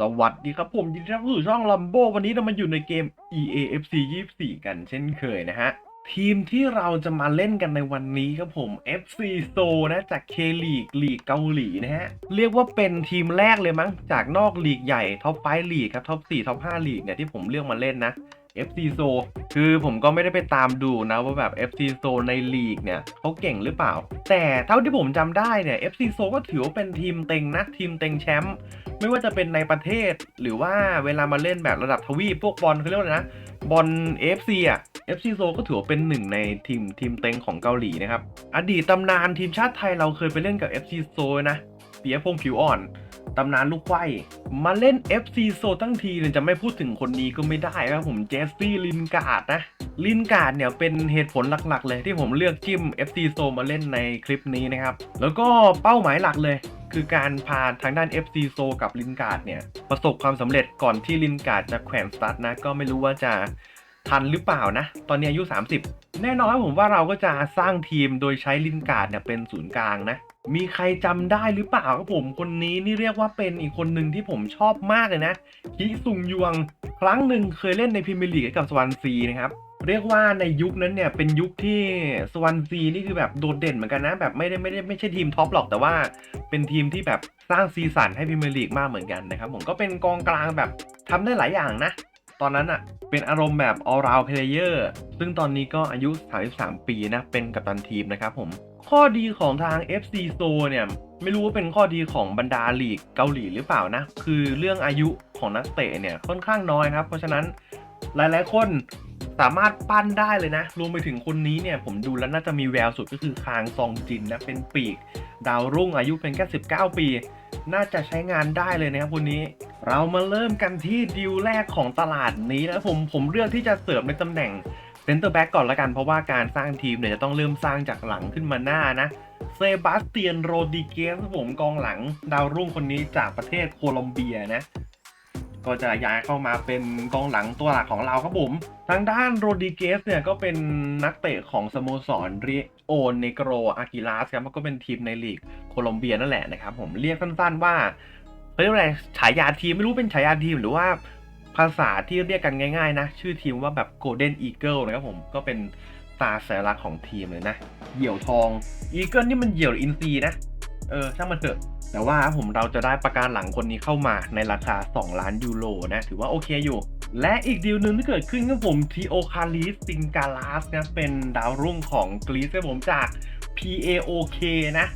สวัสดีครับผมยินดีต้อนรับสู่ช่องลัมโบวันนี้เรามาอยู่ในเกม EAFC 24 กันเช่นเคยนะฮะ ทีมที่เราจะมาเล่นกันในวันนี้ครับผม FC s o นะจาก K League ลีกเกาหลีนะฮะ เรียกว่าเป็นทีมแรกเลยมั้ง จากนอกลีกใหญ่ท็อปไฟลีกครับท็อป4ท็อป5ลีกเนี่ยที่ผมเลือกมาเล่นนะ FC s o คือผมก็ไม่ได้ไปตามดูนะว่าแบบ FC s o ในลีกเนี่ยเขาเก่งหรือเปล่า แต่เท่าที่ผมจำได้เนี่ย FC s o ก็ถือว่าเป็นทีมเต็งนะ ทีมเต็งแชมป์ไม่ว่าจะเป็นในประเทศ หรือว่าเวลามาเล่นแบบระดับทวีปพวกบอลเขาเรียกว่านะบอล FC อะ FC โซก็ถือว่าเป็นหนึ่งในทีมทีมเต็งของเกาหลีนะครับ อดีตตำนานทีมชาติไทยเราเคยไปเล่นกับ FC โซนะเปียพงผิวอ่อน ตำนานลูกไขว้มาเล่น FC โซตั้งทีเนี่ยจะไม่พูดถึงคนนี้ก็ไม่ได้ครับผมเจสซี่ลินการ์ดนะลินการ์ดเนี่ยเป็นเหตุผลหลักๆ เลยที่ผมเลือกจิ้ม FC โซมาเล่นในคลิปนี้นะครับ แล้วก็เป้าหมายหลักเลย คือการพาทางด้าน FC โซกับลินการ์ดเนี่ย ประสบความสำเร็จก่อนที่ลินการ์ดจะแขวนสตาร์ทนะ ก็ไม่รู้ว่าจะ ทันหรือเปล่านะ ตอนนี้อายุ 30 แน่นอนผมว่าเราก็จะสร้างทีมโดยใช้ลินการ์ดเนี่ยเป็นศูนย์กลางนะ มีใครจำได้หรือเปล่าครับผมคนนี้นี่เรียกว่าเป็นอีกคนหนึ่งที่ผมชอบมากเลยนะคิซุงยวง ครั้งหนึ่งเคยเล่นในพรีเมียร์ลีกกับสวอนซีนะครับเรียกว่าในยุคนั้นเนี่ยเป็นยุคที่สวอนซีนี่คือแบบโดดเด่นเหมือนกันนะ แบบไม่ได้ไม่ได้ไม่ใช่ทีมท็อปหรอกแต่ว่าเป็นทีมที่แบบสร้างซีสันให้พรีเมียร์ลีกมากเหมือนกันนะครับผมก็เป็นกองกลางแบบทำได้หลายอย่างนะ ตอนนั้นอะเป็นอารมณ์แบบ all round player ซึ่งตอนนี้ก็อายุ 33 ปีนะ เป็นกัปตันทีมนะครับผม ข้อดีของทาง FC s o เนี่ยไม่รู้ว่าเป็นข้อดีของบรรดาลีกเกาหลีหรือเปล่านะ คือเรื่องอายุของนักเตะเนี่ยค่อนข้างน้อยครับ เพราะฉะนั้นหลายๆ คนสามารถปั้นได้เลยนะ รวมไปถึงคนนี้เนี่ยผมดูแล้วน่าจะมีแววสุดก็คือคางซองจินนะ เป็นปีก ดาวรุ่งอายุเพียงแค่ 19 ปี น่าจะใช้งานได้เลยนะครับคนนี้ เรามาเริ่มกันที่ดิวแรกของตลาดนี้นะผมผมเลือกที่จะเสริมในตำแหน่งเซนเตอร์แบ็กก่อนละกันเพราะว่าการสร้างทีมเนี่ยจะต้องเริ่มสร้างจากหลังขึ้นมาหน้านะเซบาสเตียนโรดิเกสผมกองหลังดาวรุ่งคนนี้จากประเทศโคลอมเบียนะก็จะย้ายเข้ามาเป็นกองหลังตัวหลักของเราครับผม ทางด้านโรดิเกสเนี่ยก็เป็นนักเตะของสโมสรเร โอเนโกรอากิลาสครับมันก็เป็นทีมในลีกโคลอมเบียนั่นแหละนะครับผมเรียกสั้นๆว่าเรียกอะไรฉายาทีมไม่รู้เป็นฉายาทีมหรือว่าภาษาที่เรียกกันง่ายๆ นะ ชื่อทีมว่าแบบโกลเด้นอีเกิลนะครับผมก็เป็นตราสัญลักษณ์ของทีมเลยนะ เหยี่ยวทองอีเกิลนี่มันเหยี่ยวหรืออินซีนะ เออ ช่างมันเถอะ แต่ว่าผมเราจะได้ประกันหลังคนนี้เข้ามาในราคา 2 ล้านยูโรนะ ถือว่าโอเคอยู่ และอีกดีลหนึ่งที่เกิดขึ้นก็ผมทีโอคาริสซิงกาลาสนะเป็นดาวรุ่งของกรีซครับผมจาก PAOK นะ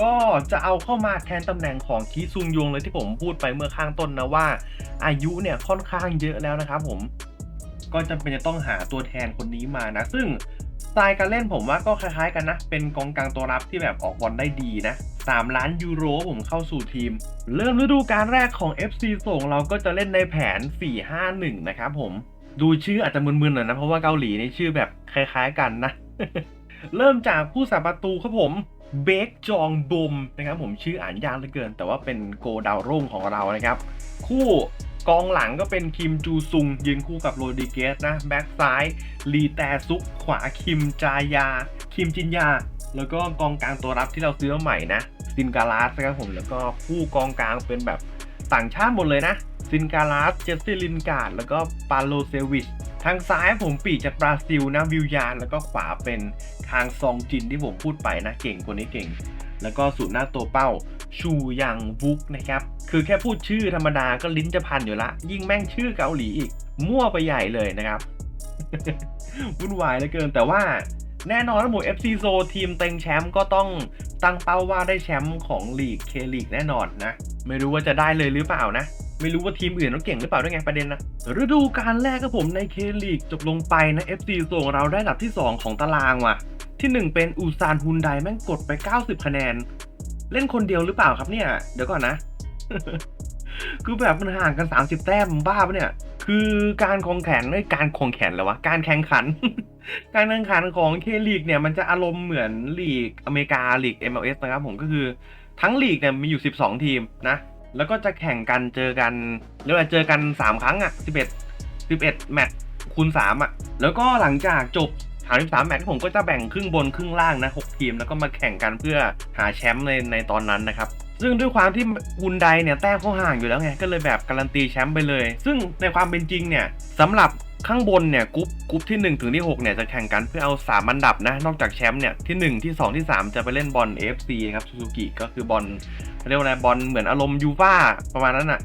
ก็จะเอาเข้ามาแทนตำแหน่งของคีซุงยงเลยที่ผมพูดไปเมื่อข้างต้นนะว่า อายุเนี่ยค่อนข้างเยอะแล้วนะครับผม ก็จำเป็นจะต้องหาตัวแทนคนนี้มานะ ซึ่ง ไตล์การเล่นผมว่าก็คล้ายๆกันนะ เป็นกองกลางตัวรับที่แบบออกบอลได้ดีนะ 3 ล้านยูโรผมเข้าสู่ทีม เริ่มฤดูการแรกของ FC ส่งเราก็จะเล่นในแผน 4-5-1 นะครับผม ดูชื่ออาจจะมึนๆหน่อยนะ เพราะว่าเกาหลีนี่ชื่อแบบคล้ายๆกันนะ เริ่มจากผู้สาประตูครับผมเบคจองบุมนะครับผมชื่ออ่านยากเหลือเกิน แต่ว่าเป็นโกดาวรุ่งของเรานะครับ คู่ กองหลังก็เป็นคิมจูซุง ยืนคู่กับโรดิเกสนะแบ็กซ้ายลีแตซุกขวาคิมจายา คิมจินยา แล้วก็กองกลางตัวรับที่เราซื้อใหม่นะซินการาสครับผมแล้วก็คู่กองกลางเป็นแบบต่างชาติหมดเลยนะซินการาสเจสซี่ลินการ์ดแล้วก็ปาโลเซวิชทางซ้ายผมปีจากบราซิลนะวิลยาน แล้วก็ขวาเป็นทางซองจินที่ผมพูดไปนะ เก่งคนนี้เก่ง แล้วก็สูตรหน้าตัวเป้า ชูยังวุกนะครับ คือแค่พูดชื่อธรรมดาก็ลิ้นจะพันอยู่ละ ยิ่งแม่งชื่อเกาหลีอีก มั่วไปใหญ่เลยนะครับวุ่นวายเหลือเกินแต่ว่าแน่นอนนะหมด FC โซทีมเต็งแชมป์ก็ต้องตั้งเป้าว่าได้แชมป์ของลีกเคลีกแน่นอนนะ ไม่รู้ว่าจะได้เลยหรือเปล่านะ ไม่รู้ว่าทีมอื่นเขาเก่งหรือเปล่าด้วยไงประเด็นนะฤดูการแรกก็ผมในเคลีกจบลงไปนะ FC โซของเราได้อันดับที่ 2 ของตารางว่ะ ที่ 1 เป็นอูซานฮุนไดแม่งกดไป 90 คะแนน เล่นคนเดียวหรือเปล่าครับเนี่ย เดี๋ยวก่อนนะ คือแบบมันห่างกัน 30 แต้มบ้าปะเนี่ย คือการคงแข่งเอ้ยการคงแข่งแล้ววะ การแข่งขัน การแข่งขันของเคลีกเนี่ยมันจะอารมณ์เหมือนลีกอเมริกาลีก MLS นะครับผมก็คือทั้งลีกเนี่ยมีอยู่ 12 ทีมนะ แล้วก็จะแข่งกันเจอกันเรียกว่าเจอกัน 3 ครั้งอะ11 11 แมตช์คูณ3อะแล้วก็หลังจากจบ 33แมตช์ผมก็จะแบ่งครึ่งบนครึ่งล่างนะ6ทีมแล้วก็มาแข่งกันเพื่อหาแชมป์ในในตอนนั้นนะครับซึ่งด้วยความที่ฮุนไดเนี่ยแต้มเขาห่างอยู่แล้วไงก็เลยแบบการันตีแชมป์ไปเลย ซึ่งในความเป็นจริงเนี่ยสำหรับข้างบนเนี่ยกรุ๊ปกรุ๊ปที่1ถึงที่6เนี่ยจะแข่งกันเพื่อเอา3อันดับนะนอกจากแชมป์เนี่ยที่1ที่2ที่3 จะไปเล่นบอล AFC ครับซูซูกิก็คือบอลเรียกว่าอะไรบอลเหมือนอารมณ์ยูฟ่าประมาณนั้นอะ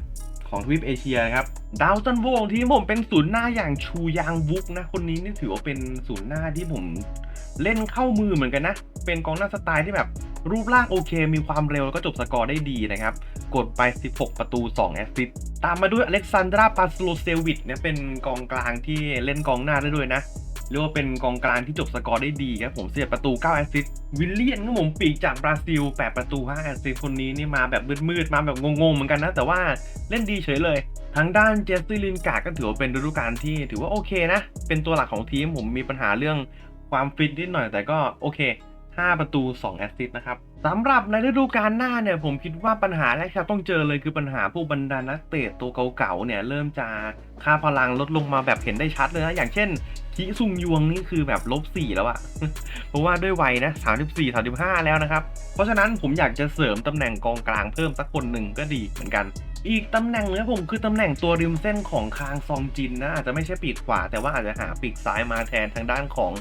ของทวีปเอเชียนะครับดาวซันโวของที่ผมเป็นศูนย์หน้าอย่างชูยางวุกนะ คนนี้นี่ถือว่าเป็นศูนย์หน้าที่ผมเล่นเข้ามือเหมือนกันนะ เป็นกองหน้าสไตล์ที่แบบรูปร่างโอเค มีความเร็วแล้วก็จบสกอร์ได้ดีนะครับ กดไป 16 ประตู 2 แอสซิสต์ตามมาด้วยอเล็กซานดราปาสโลเซวิชเนี่ยเป็นกองกลางที่เล่นกองหน้าได้ด้วยนะ เรียกว่าเป็นกองกลางที่จบสกอร์ได้ดีครับผมเสียประตู 9 แอสซิสต์วิลเลียนก็ผมปีกจากบราซิล 8 ประตู 5 แอสซิสต์คนนี้นี่มาแบบมืดๆ มาแบบงงๆ เหมือนกันนะ แต่ว่าเล่นดีเฉยเลย ทางด้านเจสซี่ลินกาก็ถือว่าเป็นฤดูกาลที่ถือว่าโอเคนะ เป็นตัวหลักของทีมผมมีปัญหาเรื่องความฟิตนิดหน่อยแต่ก็โอเค 5 ประตู 2 แอสซิสต์นะครับสำหรับในฤดูกาลหน้าเนี่ย ผมคิดว่าปัญหาแรกที่ต้องเจอเลยคือปัญหาพวกบรรดานักเตะตัวเก่าๆเนี่ย เริ่มจะค่าพลังลดลงมาแบบเห็นได้ชัดเลยนะ อย่างเช่นคิซุงยวงนี่คือแบบลบ4แล้วอะเพราะว่าด้วยวัยนะ 34 35 แล้วนะครับ เพราะฉะนั้นผมอยากจะเสริมตำแหน่งกองกลางเพิ่มสักคนหนึ่งก็ดีเหมือนกัน อีกตำแหน่งเนี่ยผมคือตำแหน่งตัวริมเส้นของคางซองจินนะอาจจะไม่ใช่ปีกขวา แต่ว่าอาจจะหาปีกซ้ายมาแทนทางด้านของ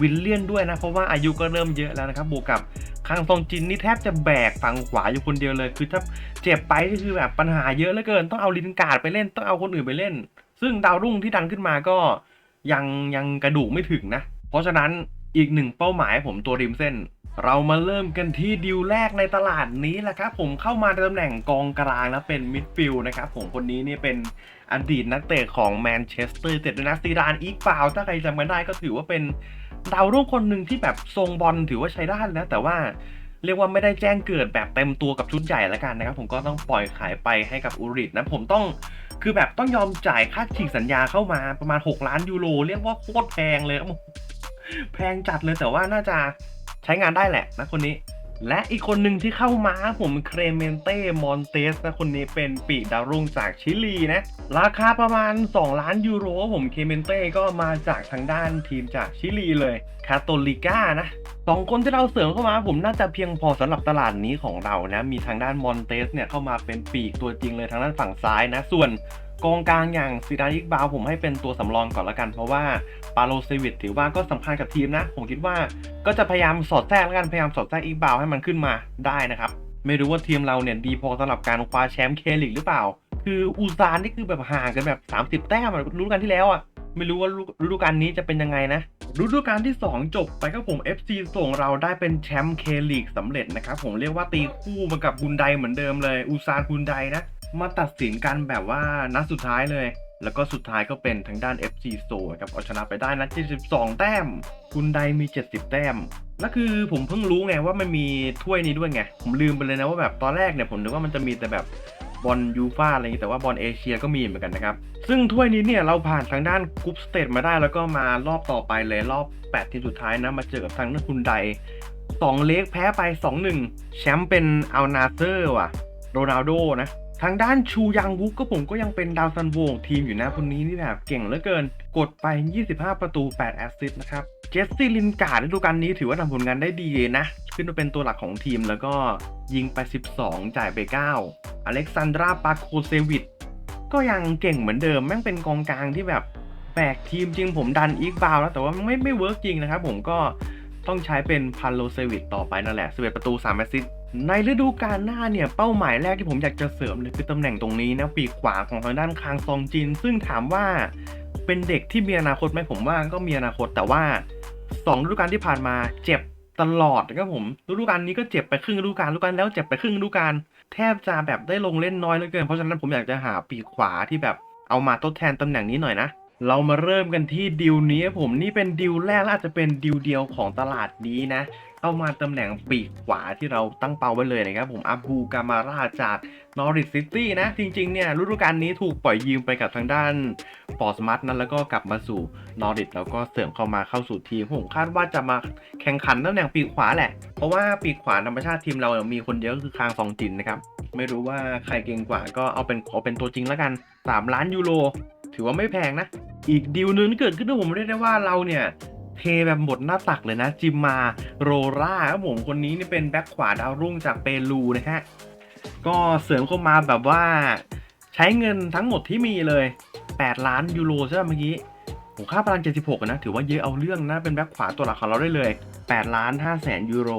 วิลเลียนด้วยนะ เพราะว่าอายุก็เริ่มเยอะแล้วนะครับ บวกกับคางซองจินนี่แทบจะแบกฝั่งขวาอยู่คนเดียวเลย คือถ้าเจ็บไปก็คือแบบปัญหาเยอะเหลือเกิน ต้องเอาลินการ์ดไปเล่น ต้องเอาคนอื่นไปเล่น ซึ่งดาวรุ่งที่ดันขึ้นมาก็ยังยังกระดูกไม่ถึงนะ เพราะฉะนั้นอีกหนึ่งเป้าหมายผมตัวริมเส้น เรามาเริ่มกันที่ดิวแรกในตลาดนี้แหละครับผมเข้ามาในตำแหน่งกองกลางนะเป็นมิดฟิลด์นะครับผมคนนี้นี่เป็นอดีตนักเตะของแมนเชสเตอร์เต็ดด้วยนะซีดานอีกเปล่าถ้าใครจำกันได้ก็ถือว่าเป็น ดาวรุ่งคนหนึ่งที่แบบทรงบอลถือว่าใช้ได้นะ แต่ว่าเรียกว่าไม่ได้แจ้งเกิดแบบเต็มตัวกับชุดใหญ่ละกันนะครับ ผมก็ต้องปล่อยขายไปให้กับอูริตนะผมต้องคือแบบต้องยอมจ่ายค่าฉีกสัญญาเข้ามาประมาณ 6 ล้านยูโรเรียกว่าโคตรแพงเลยครับแพงจัดเลยแต่ว่าน่าจะใช้งานได้แหละนะคนนี้ และอีกคนหนึ่งที่เข้ามาผมเครเมนเต้มอนเตสนะคนนี้เป็นปีดาวรุ่งจากชิลีนะ ราคาประมาณ 2 ล้านยูโรผมเครเมนเต้ก็มาจากทางด้านทีมจากชิลีเลยคาโตลิก้านะสองคนที่เราเสริมเข้ามาผมน่าจะเพียงพอสำหรับตลาดนี้ของเรานะ มีทางด้านมอนเตสเนี่ยเข้ามาเป็นปีกตัวจริงเลยทางด้านฝั่งซ้ายนะ ส่วน กองกลางอย่างซิดายิกบาวผมให้เป็นตัวสำรองก่อนละกัน เพราะว่าปาโลเซวิตถือว่าก็สำคัญกับทีมนะ ผมคิดว่าก็จะพยายามสอดแทรกแล้วกันพยายามสอดแทรกอีกบาวให้มันขึ้นมาได้นะครับ ไม่รู้ว่าทีมเราเนี่ยดีพอสำหรับการคว้าแชมป์เคลิกหรือเปล่า คืออูซานนี่คือแบบห่างกันแบบ 30 แต้มอะฤดูกาลที่แล้วอะไม่รู้ว่าฤดูกาลนี้จะเป็นยังไงนะฤดูกาลที่ 2 จบไปครับผม FC ส่งเราได้เป็นแชมป์เคลีกสำเร็จนะครับผมเรียกว่าตีคู่มากับฮุนไดเหมือนเดิมเลยอูซานฮุนไดนะ มาตัดสินกันแบบว่านัดสุดท้ายเลย แล้วก็สุดท้ายก็เป็นทางด้าน FC โซครับเอาชนะไปได้นะ72 แต้มฮุนไดมี 70 แต้มแล้วคือผมเพิ่งรู้ไงว่ามันมีถ้วยนี้ด้วยไง ผมลืมไปเลยนะว่าแบบตอนแรกเนี่ยผมนึกว่ามันจะมีแต่แบบบอลยูฟ่าอะไรอย่างงี้แต่ว่าบอลเอเชียก็มีเหมือนกันนะครับ ซึ่งถ้วยนี้เนี่ยเราผ่านทางด้านกรุ๊ปสเตจมาได้แล้วก็มารอบต่อไปเลยรอบ 8 ทีมสุดท้ายนะ มาเจอกับทางด้านฮุนไดสองเล็กแพ้ไป 2-1 แชมป์เป็นอัลนาเซอร์ว่ะโรนัลโดนะ ทางด้านชูยังวุกก็ผมก็ยังเป็นดาวซันโวงทีมอยู่นะคนนี้นี่แบบเก่งเหลือเกิน กดไป 25 ประตู 8 แอสซิสต์นะครับ เจสซี่ลินการ์ดฤดูกาลนี้ถือว่าทำผลงานได้ดีนะ ขึ้นมาเป็นตัวหลักของทีมแล้วก็ยิงไป 12 จ่ายไป 9 อเล็กซานดราปาโคเซวิชก็ยังเก่งเหมือนเดิม แม่งเป็นกองกลางที่แบบแบกทีมจริงผมดันอีกบาวแล้วแต่ว่าไม่ไม่เวิร์กจริงนะครับผมก็ต้องใช้เป็นพันโลเซวิชต่อไปนั่นแหละ11ประตู3แอสซิสต์ ในฤดูกาลหน้าเนี่ยเป้าหมายแรกที่ผมอยากจะเสริมเลยคือตำแหน่งตรงนี้นะปีกขวาของทางด้านคางซองจิน ซึ่งถามว่าเป็นเด็กที่มีอนาคตไหมผมว่าก็มีอนาคตแต่ว่าสองฤดูกาลที่ผ่านมาเจ็บตลอดนะครับผมฤดูกาลนี้ก็เจ็บไปครึ่งฤดูกาลฤดูกาลแล้วเจ็บไปครึ่งฤดูกาลแทบจะแบบได้ลงเล่นน้อยเหลือเกิน เพราะฉะนั้นผมอยากจะหาปีกขวาที่แบบเอามาทดแทนตำแหน่งนี้หน่อยนะเรามาเริ่มกันที่ดิวนี้ผมนี่เป็นดิวแรกและอาจจะเป็นดิวเดียวของตลาดนี้นะ เข้ามาตำแหน่งปีกขวาที่เราตั้งเป้าไว้เลยนะครับผมอาบูกามาราจากนอริ t ซิตี้นะ จริงๆเนี่ยฤดูกาลนี้ถูกปล่อยยืมไปกับทางด้านปอร์สมัตนั้นแล้วก็กลับมาสู่นอริ t แล้วก็เสริมเข้ามาเข้าสู่ทีมผมคาดว่าจะมาแข่งขันตำแหน่งปีกขวาแหละ เพราะว่าปีกขวาธรรมชาติทีมเรามีคนเดียวคือคางซองจินนะครับไม่รู้ว่าใครเก่งกว่าก็เอาเป็นขอเป็นตัวจริงแล้วกัน 3 ล้านยูโรถือว่าไม่แพงนะ อีกดีลนึงที่เกิดขึ้นที่ผมเรียกได้ว่าเราเนี่ย เทแบบหมดหน้าตักเลยนะ จิมมาโรราครับผมคนนี้นี่เป็นแบ็คขวาดาวรุ่งจากเปรูนะฮะ ก็เสริมเข้ามาแบบว่า ใช้เงินทั้งหมดที่มีเลย 8 ล้านยูโรใช่ไหมเมื่อกี้ผมค่าพลัง76นะถือว่าเยอะเอาเรื่องนะ เป็นแบ็คขวาตัวหลักของเราได้เลย 8 ล้าน5แสนยูโร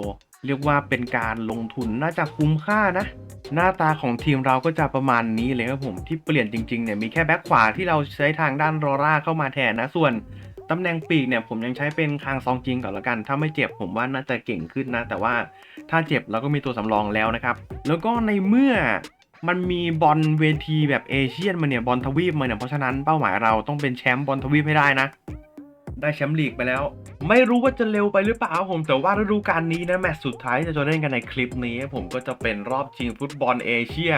เรียกว่าเป็นการลงทุนน่าจะคุ้มค่านะ หน้าตาของทีมเราก็จะประมาณนี้เลยครับผมที่เปลี่ยนจริงๆเนี่ยมีแค่แบ็คขวาที่เราใช้ทางด้านรอร่าเข้ามาแทนนะส่วน ตำแหน่งปีกเนี่ยผมยังใช้เป็นคางซองจริงก่อนละกัน ถ้าไม่เจ็บผมว่าน่าจะเก่งขึ้นนะ แต่ว่าถ้าเจ็บเราก็มีตัวสำรองแล้วนะครับ แล้วก็ในเมื่อมันมีบอลเวทีแบบเอเชียนมาเนี่ยบอลทวีปมาเนี่ยเพราะฉะนั้นเป้าหมายเราต้องเป็นแชมป์บอลทวีปให้ได้นะ ได้แชมป์ลีกไปแล้ว ไม่รู้ว่าจะเร็วไปหรือเปล่าผมแต่ว่าฤดูกาลนี้นะแมตช์สุดท้ายที่จะเล่นกันในคลิปนี้ ผมก็จะเป็นรอบชิงฟุตบอลเอเชีย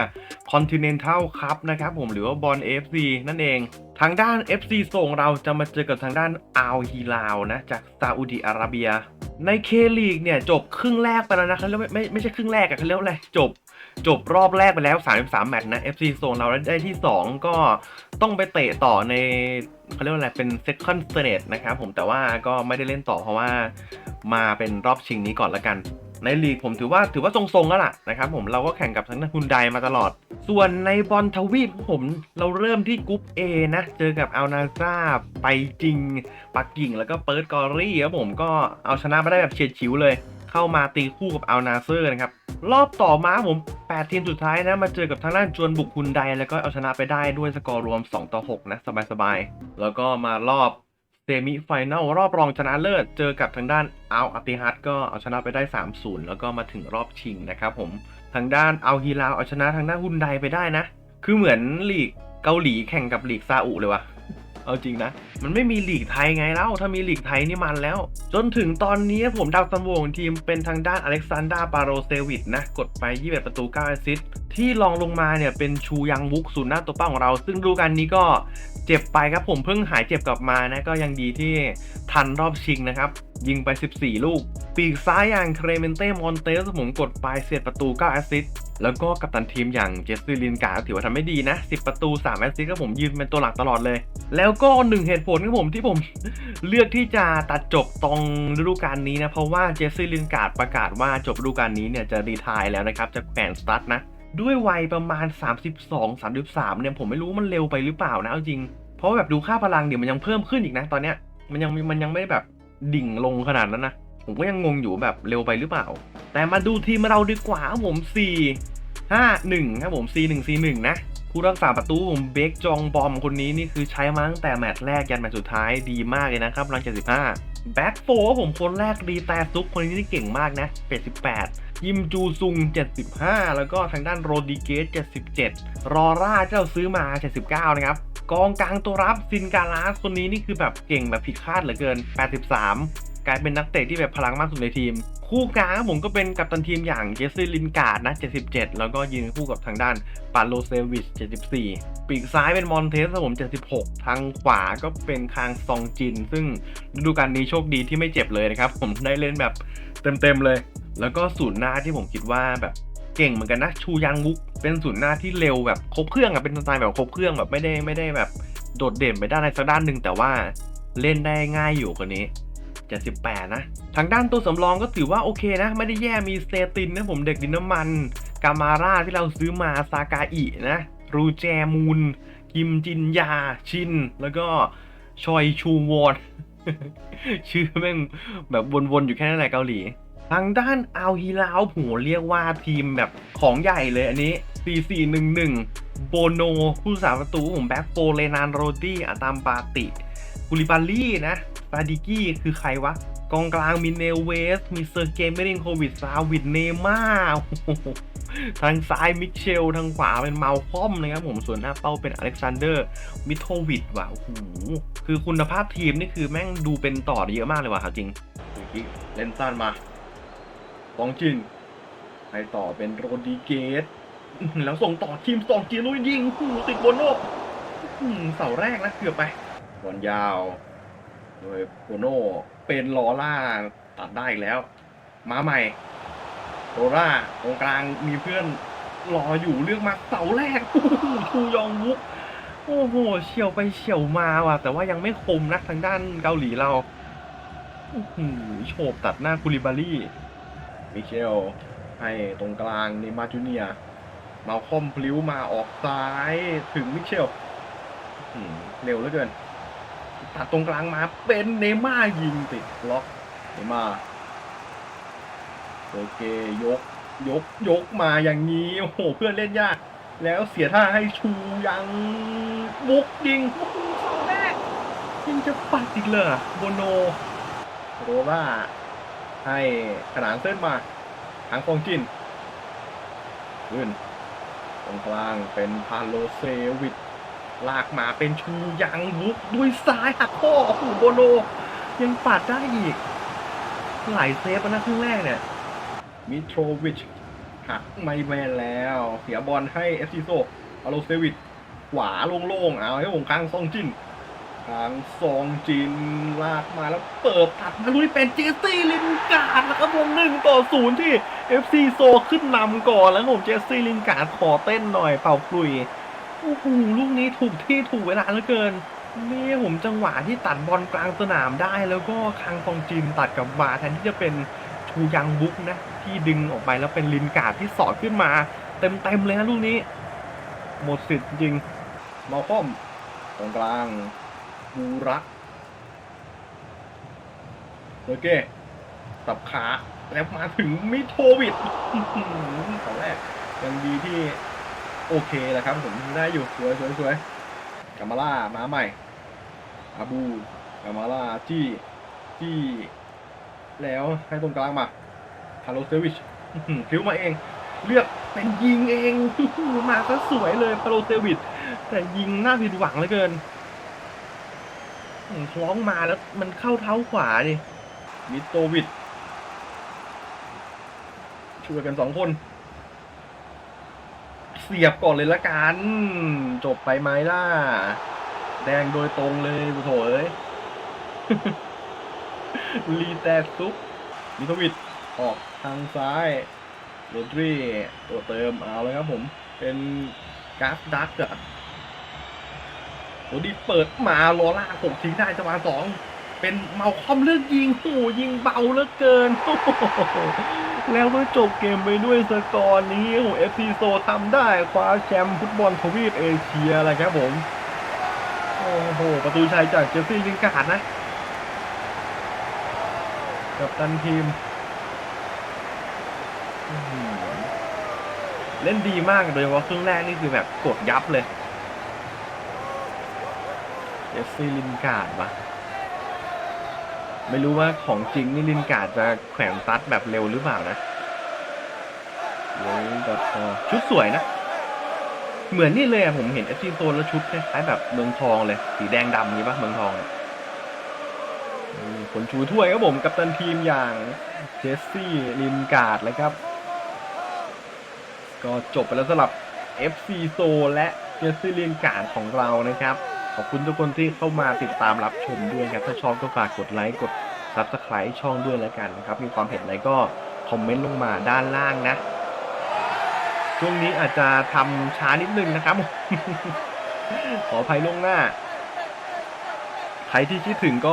คอนติเนนทัลคัพนะครับผมหรือว่าบอล AFC นั่นเอง ทางด้าน FC ส่งเราจะมาเจอกับทางด้านอัลฮิลาวนะ จากซาอุดิอาระเบีย ในเคลีกเนี่ยจบครึ่งแรกไปแล้วนะเขาเรียกว่าไม่ไม่ใช่ครึ่งแรกอะเขาเรียกอะไรจบ จบรอบแรกไปแล้ว 33 แมตช์นะ FC โซนเราได้ที่ 2 ก็ต้องไปเตะต่อในเขาเรียกว่าอะไรเป็น second stage นะครับผมแต่ว่าก็ไม่ได้เล่นต่อเพราะว่ามาเป็นรอบชิงนี้ก่อนละกัน ในลีกผมถือว่าถือว่าทรงๆแล้วล่ะนะครับผมเราก็แข่งกับทางด้านฮุนไดมาตลอด ส่วนในบอลทวีปผมเราเริ่มที่กรุ๊ป A นะเจอกับอัลนาซาไปจริง ปักกิ่งแล้วก็เปิร์ดกอรี่ครับผมก็เอาชนะมาได้แบบเฉียดฉิวเลย เข้ามาตีคู่กับอัลนาเซอร์นะครับรอบต่อมาผม 8 ทีมสุดท้ายนะ มาเจอกับทางด้านจวนบุกฮุนไดแล้วก็เอาชนะไปได้ด้วยสกอร์รวม 2 ต่อ 6 นะ สบายๆ แล้วก็มารอบ เซมิไฟแนลรอบรองชนะเลิศ เจอกับทางด้านอัลอาติฮัตก็เอาชนะไปได้ 3-0 แล้วก็มาถึงรอบชิงนะครับผมทางด้านอัลฮิลาเอาชนะทางด้านฮุนไดไปได้นะ คือเหมือนลีกเกาหลีแข่งกับลีกซาอุเลยวะเอาจริงนะ มันไม่มีลีกไทยไงเล่าถ้ามีลีกไทยนี่มันแล้ว จนถึงตอนนี้ผมดาวซันโวของทีมเป็นทางด้านอเล็กซานดราปาโรเซวิชนะ กดไป21ประตู9แอสซิสต์ที่รองลงมาเนี่ยเป็นชูยังวุกศูนย์หน้าตัวเป้าของเรา ซึ่งดูกาลนี้ก็ เจ็บไปครับผมเพิ่งหายเจ็บกลับมานะก็ยังดีที่ทันรอบชิงนะครับ ยิงไป 14 ลูก ปีกซ้ายอย่างเครเมนเต้มอนเตสผมกดไปเสียประตู 9 แอสซิสต์แล้วก็กัปตันทีมอย่างเจสซี่ลินการ์ดถือว่าทำไม่ดีนะ 10 ประตู 3 แอสซิสต์ก็ผมยืนเป็นตัวหลักตลอดเลย แล้วก็หนึ่งเหตุผลของผมที่ผมเลือกที่จะตัดจบตรงฤดูกาลนี้นะเพราะว่าเจสซี่ลินการ์ดประกาศว่าจบฤดูกาลนี้เนี่ยจะรีทายแล้วนะครับจากแขวนสตั๊ดนะ ด้วยวัยประมาณ 32 33เนี่ยผมไม่รู้มันเร็วไปหรือเปล่านะเอาจริง เพราะแบบดูค่าพลังเดี๋ยวมันยังเพิ่มขึ้นอีกนะตอนเนี้ยมันยังมันยังไม่ได้แบบดิ่งลงขนาดนั้นนะผมก็ยังงงอยู่แบบเร็วไปหรือเปล่า แต่มาดูทีมเราดีกว่าผม4 5 1ครับผม4 1 4 1นะผู้รักษาประตูผมเบคจองบอมคนนี้นี่คือใช้มาตั้งแต่แมตช์แรกยันแมตช์สุดท้ายดีมากเลยนะครับพลัง75แบ็คโฟผมคนแรกรีแต่ซุปคนนี้นี่เก่งมากนะ78 ยิมจูซุง 75 แล้วก็ทางด้านโรดิเกส 77 รอร่าเจ้าซื้อมา 79 นะครับกองกลางตัวรับซินการาสคนนี้นี่คือแบบเก่งแบบผิดคาดเหลือเกิน 83 กลายเป็นนักเตะที่แบบพลังมากสุดในทีม คู่กลางผมก็เป็นกัปตันทีมอย่างเจสซี่ลินการ์ดนะ 77 แล้วก็ยืนคู่กับทางด้านปาโลเซวิช 74 ปีกซ้ายเป็นมอนเทสผม 76 ทางขวาก็เป็นคางซองจิน ซึ่งฤดูกาลนี้โชคดีที่ไม่เจ็บเลยนะครับ ผมได้เล่นแบบเต็มๆเลย แล้วก็ศูนย์หน้าที่ผมคิดว่าแบบเก่งเหมือนกันนะชูยังมุก เป็นศูนย์หน้าที่เร็วแบบครบเครื่องอะเป็นสไตล์แบบครบเครื่องแบบไม่ได้ไม่ได้แบบโดดเด่นไปด้านใดสักด้านหนึ่งแต่ว่าเล่นได้ง่ายอยู่คนนี้78นะ ทางด้านตัวสำรองก็ถือว่าโอเคนะ ไม่ได้แย่มีสเตตินนะผมเด็กดินน้ำมัน กามาร่าที่เราซื้อมาซากาอินะ รูแจมูนกิมจินยาชิน แล้วก็ชอยชูวอน ชื่อแม่งแบบวนๆอยู่แค่นั้นแหละเกาหลี ทางด้านอัลฮิลาวผมเรียกว่าทีมแบบของใหญ่เลยอันนี้ 4411 โบโน ผู้สาประตูผมแบ็คโฟเลนานโรดี้อาตามปาติกุลิบาลี่นะซาดิกี้คือใครวะ กองกลางมีเนลเวส มีเซอร์เกย์เมริงโควิดซาวิดเนม่าทางซ้ายมิเชล ทางขวาเป็นเมาคอมนะครับผมส่วนหน้าเป้าเป็นอเล็กซานเดอร์มิโทวิดว่ะโอ้โหคือคุณภาพทีมนี่คือแม่งดูเป็นต่อเยอะมากเลยว่ะครับจริงเมื่อกี้เล่นสั้นมา ฟองจินให้ต่อเป็นโรดิเกสแล้วส่งต่อทีมสองจีลุยยิงโอ้โหติดบนโลกอืมเสาแรกนะเกือบไปบอลยาว โดยโบโน่เป็นลอร่าตัดได้แล้ว มาใหม่โรล่าตรงกลางมีเพื่อนรออยู่เลือกมาเสาแรกโอ้โหชูยองวุกโอ้โหเฉียวไปเฉียวมาว่ะ แต่ว่ายังไม่คมนะทางด้านเกาหลีเราโอ้โหโฉบตัดหน้าคูลิบารี่ มิเชล ให้ตรงกลางเนย์มาร์จูเนียร์มาคอมพลิ้วมาออกซ้ายถึงมิเชลอืมเร็วเหลือเกิน ตัดตรงกลางมาเป็นเนย์ม่าร์ยิงติดล็อกเนย์ม่าร์เซอร์เกย์ยกยกยกมาอย่างนี้ โอ้โห เพื่อนเล่นยาก แล้วเสียท่าให้ชูยังบุกยิงโอ้โหเสาแรกยังจะปัดอีกเลยโบโนโรล่า ให้ขนานเส้นมาทางฟองจินขึ้นตรงกลางเป็นพาโลเซวิดลากมาเป็นชูยังบุกด้วยซ้ายหักข้อโอ้โหโบโนยังปัดได้อีก หลายเซฟนะครึ่งแรกเนี่ย มิโทรวิชหักไม่แมนแล้ว เสียบอลให้เอฟซีโซอาโลเซวิดขวาโล่งๆ เอาให้วงกลางซองจิน ทางซองจินลากมาแล้วเปิดตัดมาลุยเป็นเจสซี่ลินการ์ดนะครับวงหนึ่งต่อศูนย์ที่ FC โซขึ้นนำก่อนแล้วผมเจสซี่ลินการ์ดขอเต้นหน่อยเป่าคลุยโอ้โหลูกนี้ถูกที่ถูกเวลาเหลือเกินนี่ผมจังหวะที่ตัดบอลกลางสนามได้ แล้วก็คังซองจินตัดกับมาแทนที่จะเป็นชูยังบุกนะที่ดึงออกไปแล้วเป็นลินการ์ดที่สอดขึ้นมา เต็มๆเลยนะลูกนี้ หมดสิทธิ์จริงมาคอมตรงกลาง บูรักโอเคสับขาแล้วมาถึงมิโทวิดอื้อหือตอนแรกยังดีที่โอเคแหละครับผมได้อยู่สวยสวยสวยกามาล่ามาใหม่อาบูกามาล่าจี้จี้แล้วให้ตรงกลางมาคาร์โลเซวิชอื้อหือคิ้วมาเอง เลือกเป็นยิงเองมาซะสวยเลยคาร์โลเซวิชแต่ยิงน่าผิดหวังเหลือเกิน คล้องมาแล้วมันเข้าเท้าขวาดิมิโตวิชช่วยกันสองคน เสียบก่อนเลยละกัน จบไปไหมล่ะ แดงโดยตรงเลยโถเอ้ยรีแตกซุปมิโทวิดออกทางซ้ายโรดรีตัวเติมเอาเลยครับผม เป็นกราฟดักอะ โรดีเปิดมาลอล่าผมทิ้งได้จังหวะสองเป็นเมาคอมเลือกยิงโหยิงเบาเหลือเกิน แล้วก็จบเกมไปด้วยสกอร์นี้โอ้เอฟซีโซทำได้คว้าแชมป์ฟุตบอลทวีปเอเชียแหละครับผม โอ้โห ประตูชัยจากเจฟฟี่ลิงการ์ดนะ กับตันทีม เล่นดีมากโดยเฉพาะครึ่งแรกนี่คือแบบกดยับเลย เจฟฟี่ลินการ์ดวะไม่รู้ว่าของจริงนี่ลินการ์ดจะแขวนซัดแบบเร็วหรือเปล่านะเลยก็พอชุดสวยนะ เหมือนนี่เลยอะผมเห็นเอฟซีโซนแล้วชุดคล้ายๆแบบเมืองทองเลย สีแดงดำนี้ปะเมืองทองเนี่ยผลชูถ้วยครับผมกับตันทีมอย่างเจสซี่ลินการ์ดเลยครับ ก็จบไปแล้วสำหรับ FC โซและเจสซี่ลินการ์ดของเรานะครับ ขอบคุณทุกคนที่เข้ามาติดตามรับชมด้วยครับ ถ้าชอบก็ฝากกดไลค์กด Subscribe ช่องด้วยแล้วกันนะครับ มีความเห็นอะไรก็คอมเมนต์ลงมาด้านล่างนะ ช่วงนี้อาจจะทำช้านิดนึงนะครับ ขออภัยล่วงหน้า ใครที่คิดถึงก็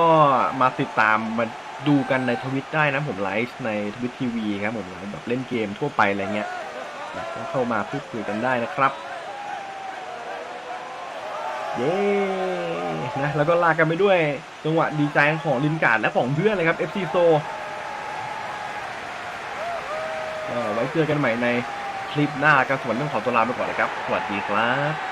มาติดตามมาดูกันในทวิตได้นะผมไลฟ์ในทวิตทีวีครับผมไลฟ์แบบเล่นเกมทั่วไปอะไรเงี้ยเข้ามาพูดคุยกันได้นะครับ เย้นะแล้วก็ลากันไปด้วยจังหวะดีใจของลินการ์ดและของเพื่อนเลยครับ FC โซไว้เจอกันใหม่ในคลิปหน้ากับส่วนเรื่องขอตัวลาไปก่อนนะครับ สวัสดีครับ